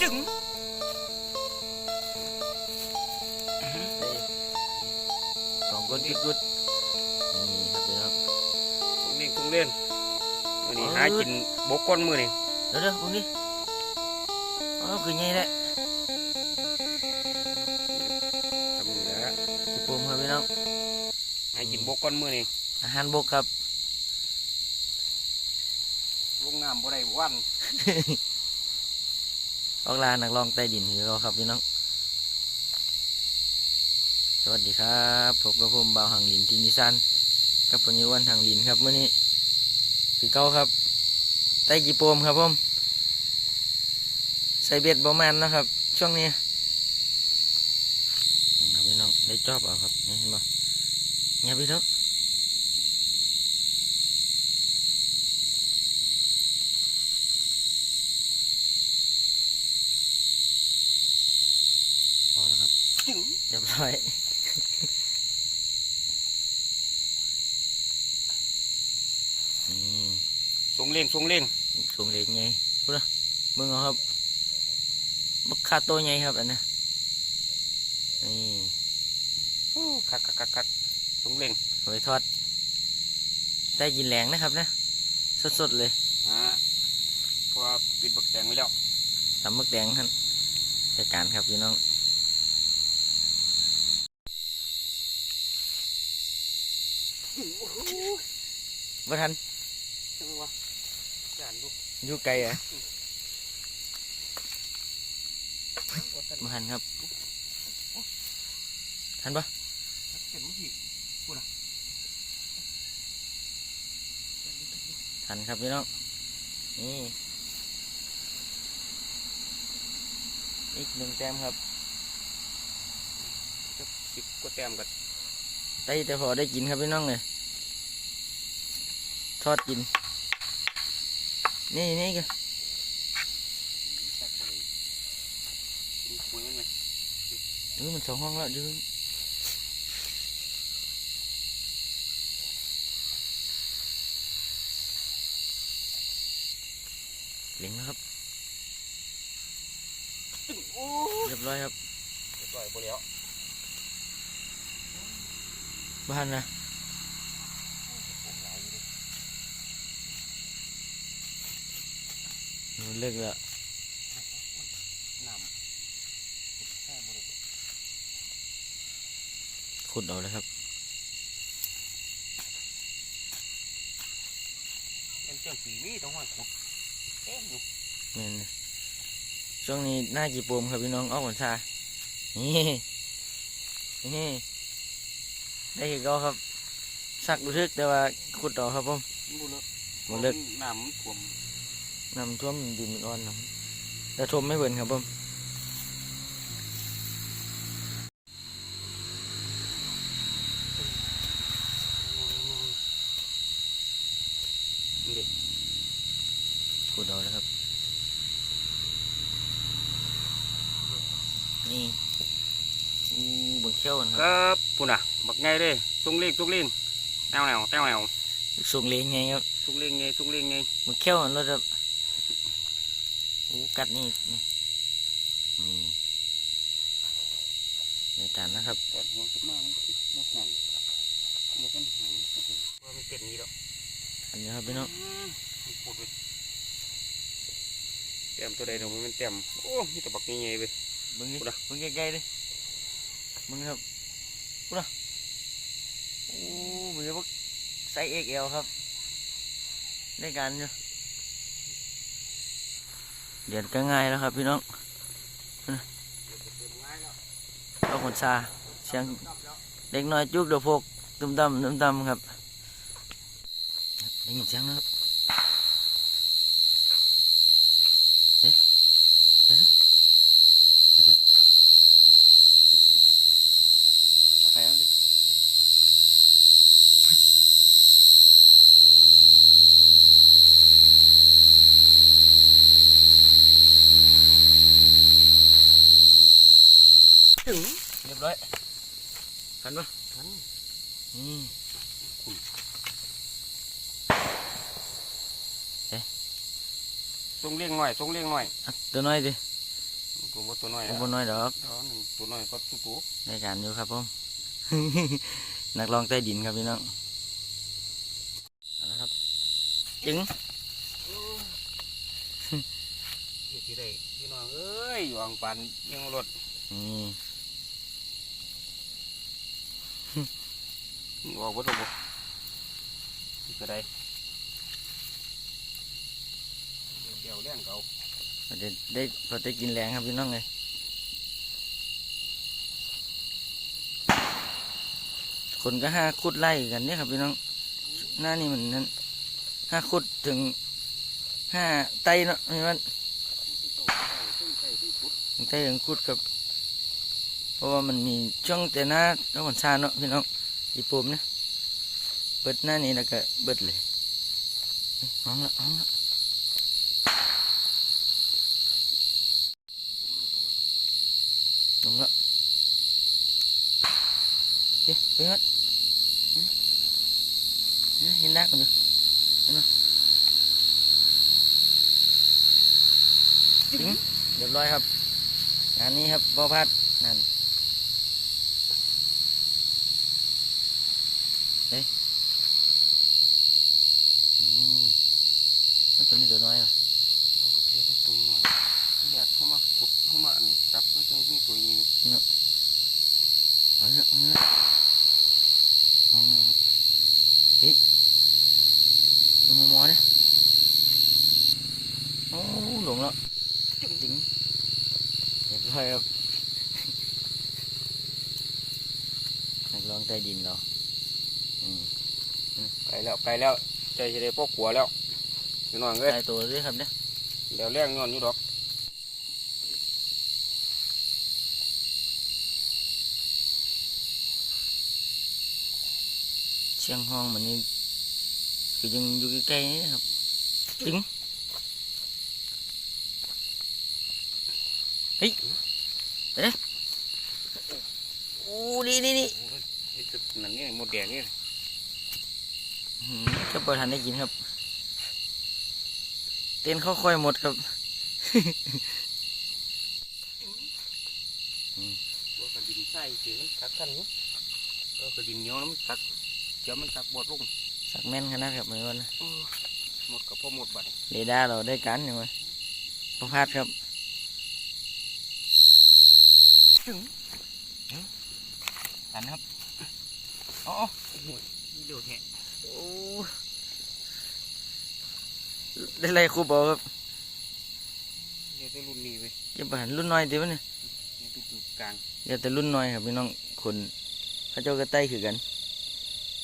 จึงสองคนกุดกุดนี่ครับพี่น้องทุงเล่นทุงเล่นมื้อนี้เออหากินบกก้อนมื้อนี้เดี๋ยวเดี๋ยวพวกนี้อ๋อคือไงแหละทำนี่แหละพี่ปุ่มครับพี่น้องหากินบกก้อนมื้อนี้อาหารบกครับลงน้ำบ่ได้วัน ออกลานักร้องใต้ดินคือเราครับพี่น้อง สวัสดีครับพบกับผมบ่าวหังลินทินิสันกับปัญญวันหังลินครับเมื่อนี้พี่เก้าครับ ใต้กีโปมครับผมใส่เบ็ดประมาณนะครับ ช่วงนี้นี่ครับพี่น้องได้จอบเอาครับนี่เห็นบ่เงียบไปแล้วพอแล้วครับ จึง เรียบร้อยนี่ทรงเล่งทรงเล่งสูงเล็กไงพูดนะมึงเอาครับบักคาโตไงครับอันเนี้ยนี่โอ้คักคักคักคักทรงเล่งเอาไปทอด ได้กินแหลงนะครับนะ สดๆเลยฮะเพราะว่าปิดบักแตงไว้แล้วตำมึกแดงท่านรายการครับพี่น้อง ว่าทันจังวะจานลูกอยู่ไกลอะมาทันครับทันปะเห็นมั้ยพี่ทันครับพี่น้องนี่อีกหนึ่งแต้มครับสิบกว่าแต้มกันได้แต่พอได้กินครับพี่น้องเลย ทอดกิน นี่นี่ก็คุยมันไหมเออมันสองห้องแล้วดูเหลิงนะครับโอ้เรียบร้อยครับปล่อยไปแล้วบ้านนะ มันเลิกแล้วน้ำแค่บริสุทธิ์ขุดเอาเลยครับเป็นเจ้าสีนี่ต้องห้อยขุดเอ๊ะอยู่แม่นนะช่วงนี้หน้าจีโปมครับพี่น้องออกพรรษานี่นี่ได้เห็นก็ครับ สักรู้ทึกแต่ว่าขุดต่อครับผมบุเลิกบ่เลิกน้ำมันท่วม น้ำท่วมดินมันอ่อนครับแต่ทมไม่เบิ่นครับผมเด็กขุดเอาเลยครับ นี่อู้เบิ่งเขี้ยวกันคครับรับปุ่นอะ บักไงเลยตุ้งเล่งตุ้งเล่งแนวแนวแนวแนวสูงเลี้ยงไงครับตุ้งเล่งไงตุ้งเล่งไงเบิ่งเขี้ยวมันรถครับ อู้กัดนี่นี่นี่ในการนะครับตอนหัวขึ้นมามันมันห่างมันก็ห่างว่ามันเก็บนี้แล้วอันนี้ครับพี่น้องมปวดเลยเต็มตัวใดเดี๋ยวมันเต็มโอ้มีแต่บักไงๆไปเบิ่งดิพูดนะเบิ่งใกล้ๆดิเบิ่งครับพูดนะโอ้มือพวกไซส์ XL ครับได้การอยู่ เดือนก็ง่ายแล้วครับพี่น้องเอาขนซาเสียงเด็กน้อยจุกเดือพกตุ้มตำตุ้มตำครับได้ยินเสียงแล้วรับเอ๊ะเอ๊ะเอ๊ะ ไปเอาดิ ถึงเรียบร้อยทันปะ ทัน นี่ ทรงเลี้ยงหน่ อยทรงเลี้ยงหน่อยอะตัวน้อยดิตัวบ่ตัวน้อยโอ้อะบ่น้อยดอกดอกหนึ่งตัวน้อยก็ตุ๊ตุ๊ได้การอยู่ครับผมนักร้องใต้ดินครับพี่น้องเอาละครับจึงเฮ็ดที่ได้พี่น้องเอ้ยวางปันยังรถนี่ออกบ่ตกบ่นี่ก็ได้ เดี๋ยวเลี้ยงเก่าพอได้ได้พอได้กินแรงครับพี่น้องเลยคนก็ห้าคุดไล่กันเนี่ยครับพี่น้อง หน้านี่มันนั้นห้าคุดถึงห้าไตเนาะพี่มันซึ่งใส่ซึ่งพุดถึงไตถึงคุดครับ เพราะว่ามันมีช่วงแต่หน้าแล้วมันชาเนาะพี่น้องอีปุ่มเนี่ยเบิดหน้านี้แล้วก็เบิดเลยห้องละห้องละ ลงละเฮ้ยไปฮะเนี่ยเห็นดักมันอยู่เห็นไหมถึงเรียบร้อยครับงานนี้ครับบอพัดนั่นเฮ้ยอืมตัวนี้ตัวน้อยอะ โอเคได้ตัวหน่อยที่แรกเข้ามาขุดเข้ามาอันจับไว้ตรงนี้ตัวนี้ เอาละเอาละห้องแล้วครับเฮ้ยดูมอมอเนี่ยโอ้หลงแล้วจึงจึงเรียบร้อยครับ นักร้องใต้ดินเราอืม ไปแล้วไปแล้วใจจะได้พวกขัวแล้วพี่น้องเอ้ยใต้ตัวด้วยครับเนี่ยเดี๋ยวเลี้ยงย้อนอยู่ดอกเชียงห้องมันนี่คือยังอยู่ใกล้ๆนี่ครับจึงเฮ้ยเอ๊ะโอ้นี่นี่นี่ไอ้จุดนั่นนี่หมดแดงนี่ หืมจะเปิดทันได้กินครับ เต้นเข้าค่อยหมดครับตัวกระดินใส่เสียมันกัดกันอยู่ตัวกระดินเหนียวน้ำกัดเดี๋ยวมันกัดบดลงสักแม่นขนาดครับเหมือนกันนะเออหมดกับพ่อหมดบัดเรดาร์เราได้กันอยู่ไหมประพลาดครับกันครับอ๋อนี่เดี๋ยวแทะ โอ้ได้ไรครูบอกครับเดี๋ยวจะรุ่นนี้เว้ยเก็บอาหารรุ่นน้อยเดี๋ยวนี้นี่ตุ๊กกลางเดี๋ยวแต่รุ่นน้อยครับพี่น้องคนพระเจ้าก็ใต้คือกัน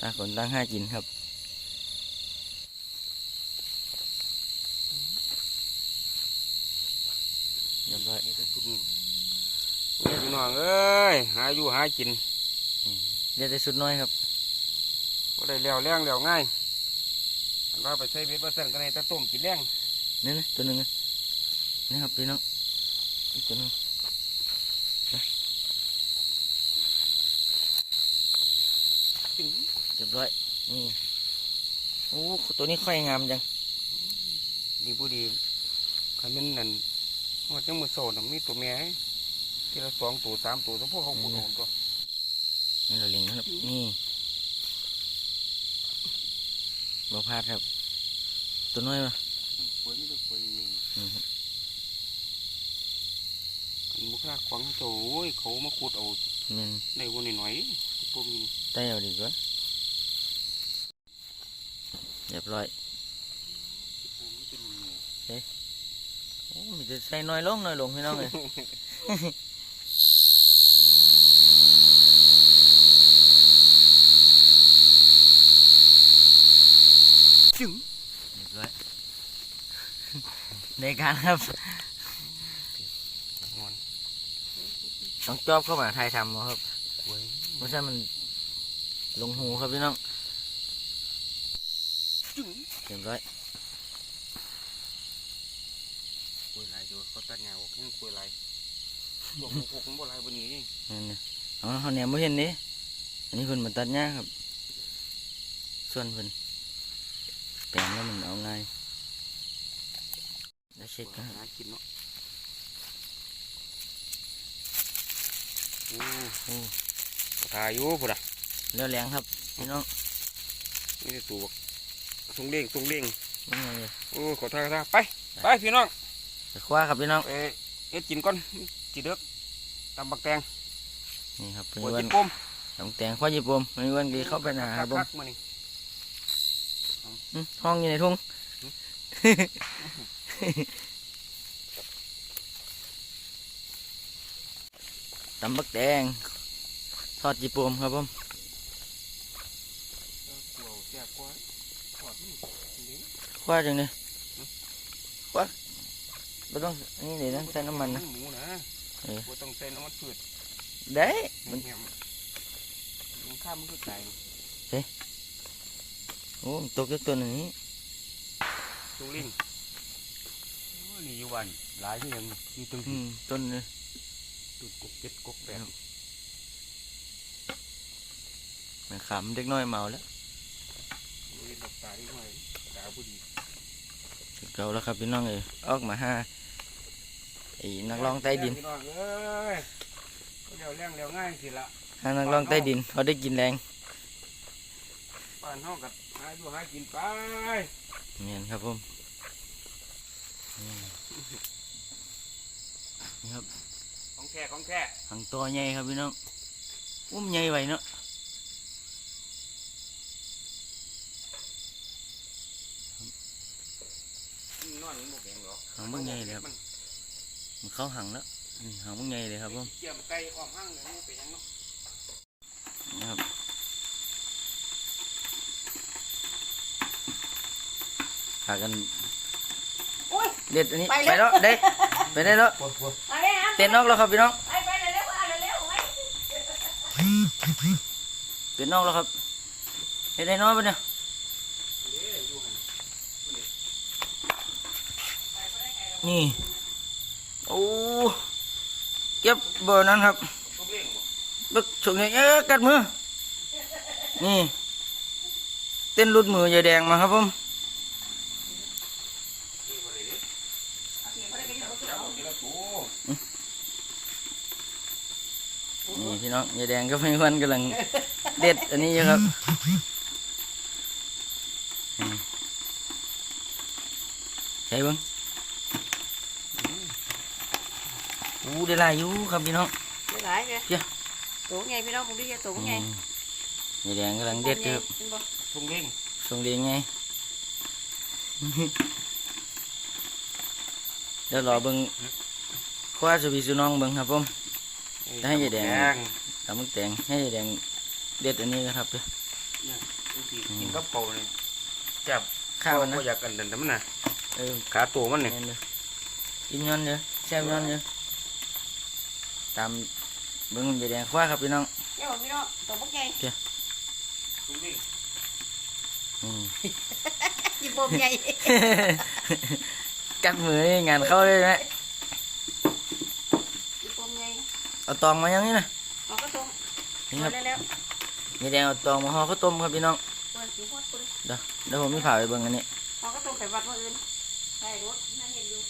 ตาคนตั้งห้ากินครับเรียบร้อยนี่จะสุดนี่นี่พี่น้องเอ้ยหาอยู่หากินเดี๋ยวแต่สุดน้อยครับ ก็ได้แล้วแรงแล้วง่ายอันว่าไปใช้เบ็ดว่าสั่นก็ได้แต่ต้มกินแรงนี่นะตัวหนึ่งนะนี่ครับพี่น้องอีกตัวหนึ่งไปเรียบร้อยนี่โอ้ตัวนี้ค่อยงามจังนี่ผู้ดีคันแมันนั่นหมดจังมือโซนมีตัวแม่ให้ทีละสองตัวสามตัวทั้งพวกเขาขุดโอนตัวนี่เราเลี้ยงครับนี่ บอพลาดครับ ตัวน้อยปะป่วยไม่ได้ป่วยนี่นี่ครับคันบุคลากรเขาเจ้าโอ้ยเขามาขุดเอานี่ในวันนี้หน่อยพวกนี้ได้เอาดีกว่าเรียบร้อยมันเป็นหมู่โอ้มีแต่ใส่น้อยลงน้อยลงพี่น้องเลย จึงเรียบร้อยในการครับงอนต้องจอบเข้ามาถ่ายทำเอาครับป่วยไม่ใช่มันลงหูครับพี่น้องจึงเรียบร้อยป่วยหลายตัวเขาตัดงาออกยังป่วยหลายพวกหมูพวกมันบ่หลายบนนี้นี่นั่นนะอ๋อเขาแหนมไม่เห็นนี่อันนี้เพิ่นมาตัดหญ้าครับ ส่วนเพิ่น แปลงแล้วมันเอาง่ายได้เช็คนะหากินเนาะอู้โอ้ทาอยู่พุ่นอะเร็วแรงครับพี่น้องนี่ตัวบักทรงเด้งทรงเด้งมันไงเลยโอ้ขอทาขอทาไปไปพี่น้องไปคว้าครับพี่น้องไปเอ็ดกินก่อนจีเด็กตำบักแตงนี่ครับเป็นหัววัจินตปมตำแตงข้อญี่ปุ่นเป็นวันกี่เข้าไปหนาครับผมคักๆมานี่อืม ห้องอยู่ในทุ่งตำบักแดง ทอดจีปมครับผมเกี่ยวแซ่บกว่าทอดนี่นี่คว้าจังเลยคว้าไม่ต้องอันนี้เลยนะใส่น้ำมันนะหมูนะเออบ่ต้องใส่น้ำมันพืชได้มัมันนแหมมันข้ามมันคือไก่ โอ้มันตกจากตัวนี้ตุงลิงโอ้นี่อยู่วันหลายที่ยังอยู่ตึงอืมต้นเลยตุดกกเจ็ดกกแปดมันขำเด็กน้อยเมาแล้วโอ้ยดอกตาดีหน่อยตาผู้ดีเก่าแล้วครับพี่น้องเอ้ยออกมาห้าไอ้นักร้องใต้ดินพี่น้องเอ้ยเร็วแรงเร็วง่ายสิละห้านักร้องใต้ดินเขาได้กินแรงบ้านเฮากับ หาอยู่หากินไปเงี้ยครับผมอืมนี่ครับของแท้ของแท้หังตัวใหญ่ครับพี่น้องอุ้มใหญ่ไว้เนาะนอนมันบ่แข็งหรอกหังมึงใหญ่เลยครับมันเข้าหังแล้วนี่หังมึงใหญ่เลยครับผมเกี่ยวไก่ออกห้างเลยมันเป็นหยังเนาะนี่ครับากันโอ้ย เด็ดอันนี้ไปไปแล้แล้ววได้ไปได้แล้วปวดปวดไปเลยครับเต้นนอกแล้วครับพี่น้องไปไปเร็วๆเอาเร็วๆไว้เต้นนอกแล้วครับเฮ็ดได้น้อยปะเนี่ยเด้อยู่หั่นนี่โอ้เก็บเบอร์นั้นครับตุงลิงบ่บึกฉุกเนี่ยเอ๊ะกัดมือนี่เต้นรุดมือยายแดงมาครับผม ที่บ่ได้เด้ เอาสิบ่ได้กิ นเอาสิจับเอาทีละตัวนี่พี่น้องยายแดงก็ไม่วันกำลังเด็ดอันนี้อยู่ครับอืมใช่เบิ้งอู้ได้หลายอยู่ครับพี่น้องไม่หลายเลยเพี้ยตัวใหญ่พี่น้องผมดีแค่ตัวใหญ่อืมยายแดงกำลังเด็ดอยู่ครับเป็นบ่ตุงลิงส่งเดียงไงเดี๋ยวรอเบิ้งคว้าสุบีสุน้องเบิ้งครับผมให้ยายแดงตำมึกแตงให้ยายแดงเด็ดอันนี้นะครับเด้อเนี่ยบางทีกินกับเปล่าเลยจับข้าวนะบ่อยากกันเดินแต่มันน่ะเออขาตัวมันนี่แม่นเด้อกินย้อนเด้อแซ่บย้อนเด้อตามเบิ้งยายแดงคว้าครับพี่น้องเดี๋ยวพี่น้องตัวพวกใหญ่ตุงลิงอืม ยี่ปมใหญ่ กัดมือนี่งานเข้าเลยนะยี่ปมใหญ่เอาตองมายังนี่นะเอาก็ตรงนี่ครับเอาเร็วยายแดงเอาตองมาห่อข้าวต้มครับพี่น้องๆเปิดสิพอดเปิดเดี๋ยวเดี๋ยวผมมีผ่าไปเบิ้งอันนี้เอาก็ตรงไปวัดมื้ออื่นใช่รถนั่นเห็นอยู่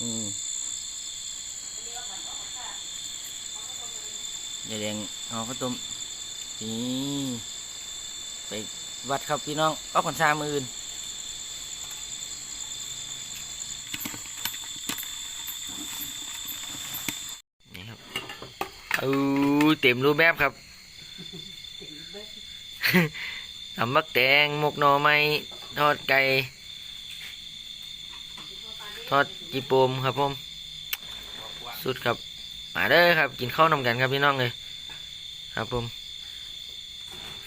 อืมยายแดงห่อข้าวต้มนี่ไปวัดครับพี่น้องเอาขอนชามืออื่นนี่ครับ เอาเต็มรูปแบบครับตำมักแตงหมกหน่อไม้ทอดไก่ ทอดจีโปมครับผม สุดครับ มาเด้อครับ กินข้าวนำกันครับพี่น้องเลย ครับผม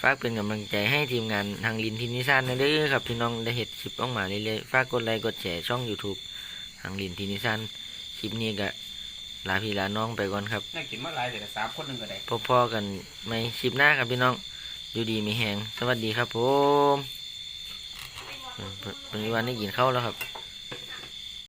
ฝากเป็นกำลังใจให้ทีมงานทางลินทินิซานนะเด้อครับพี่น้องได้เห็ดคลิปออกมาเรื่อยๆ ฝากกดไลค์กดแชร์ช่อง YouTube ทางลินทินิซานคลิปนี้ก็ ลาพี่ลาน้องไปก่อนครับน่ากินมาหลายแต่สามคนหนึงก็ได้พอๆกันไม่คลิปหน้าครับพี่น้อง อยู่ดีมีแหงสวัสดีครับผมอืมเป็นวันนี้กินข้าวแล้วครับ